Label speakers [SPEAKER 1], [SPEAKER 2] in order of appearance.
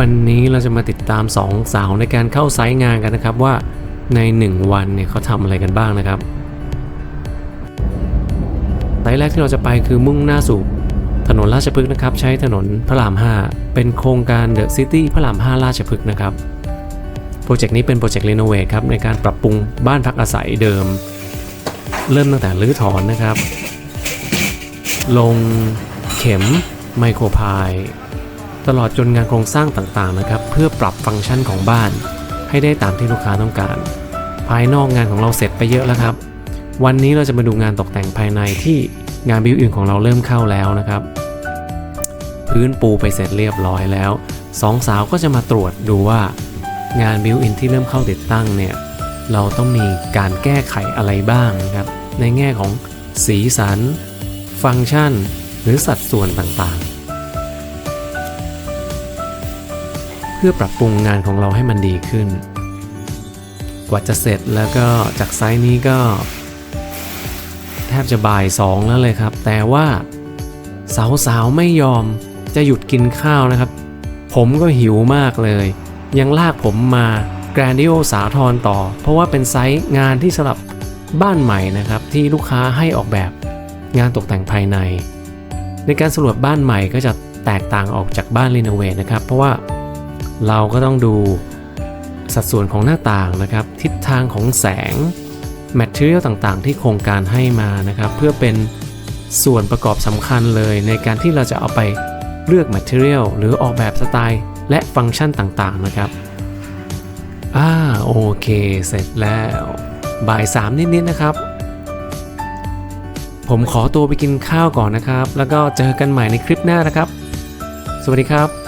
[SPEAKER 1] วันนี้เราจะมาติดตามสองสาวในการเข้าไซต์งานกันนะครับว่าใน 1 วันเนี่ยเขาทำอะไรกันบ้างนะครับไซต์แรกที่เราจะไปคือมุ่งหน้าสู่ถนนราชพฤกษ์นะครับ ใช้ถนนพระราม 5 เป็นโครงการเดอะซิตี้พระราม 5 ราชพฤกษ์นะครับโปรเจกต์นี้เป็นโปรเจกต์รีโนเวทครับในการปรับปรุงบ้านพักอาศัยเดิม เริ่มตั้งแต่รื้อถอนนะครับ ลงเข็มไมโครพาย ตลอดจนงานโครงสร้างต่างๆนะครับ เพื่อปรับฟังก์ชันของบ้าน ให้ได้ตามที่ลูกค้าต้องการ ภายนอกงานของเราเสร็จไปเยอะแล้วครับ วันนี้เราจะมาดูงานตกแต่งภายในที่งานบิวอินของเราเริ่มเข้าแล้วนะครับ พื้นปูไปเสร็จเรียบร้อยแล้วสองสาวก็จะมาตรวจดูว่างานบิวอินที่เริ่มเข้าติดตั้งเนี่ยเราต้องมีการแก้ไขอะไรบ้างนะครับ ในแง่ของสีสัน ฟังก์ชัน หรือสัดส่วนต่างๆ พื่อปรับปรุงงานของเราให้มันดีขึ้น กว่าจะเสร็จแล้วก็จากไซส์นี้ก็ แทบจะบ่ายสองแล้วเลยครับ แต่ว่าสาวๆไม่ยอมจะหยุดกินข้าวนะครับ ผมก็หิวมากเลย ยังลากผมมาแกรนดิโอสาทรต่อ เพราะว่าเป็นไซต์งานที่สำหรับบ้านใหม่นะครับ ที่ลูกค้าให้ออกแบบงานตกแต่งภายใน ในการสำรวจบ้านใหม่ก็จะแตกต่างออกจากบ้านรีโนเวทนะครับ เพราะว่า เราก็ต้องดูสัดส่วนของหน้าต่างนะครับ ทิศทางของแสง แมทเทียลต่างๆ ที่โครงการให้มานะครับ เพื่อเป็นส่วนประกอบสำคัญเลยในการที่เราจะเอาไปเลือกแมทเทียลหรือออกแบบสไตล์และฟังก์ชันต่างๆนะครับอ่าโอเค เสร็จแล้วบ่ายสามนิดๆนะครับ ผมขอตัวไปกินข้าวก่อนนะครับ แล้วก็เจอกันใหม่ในคลิปหน้านะครับ สวัสดีครับ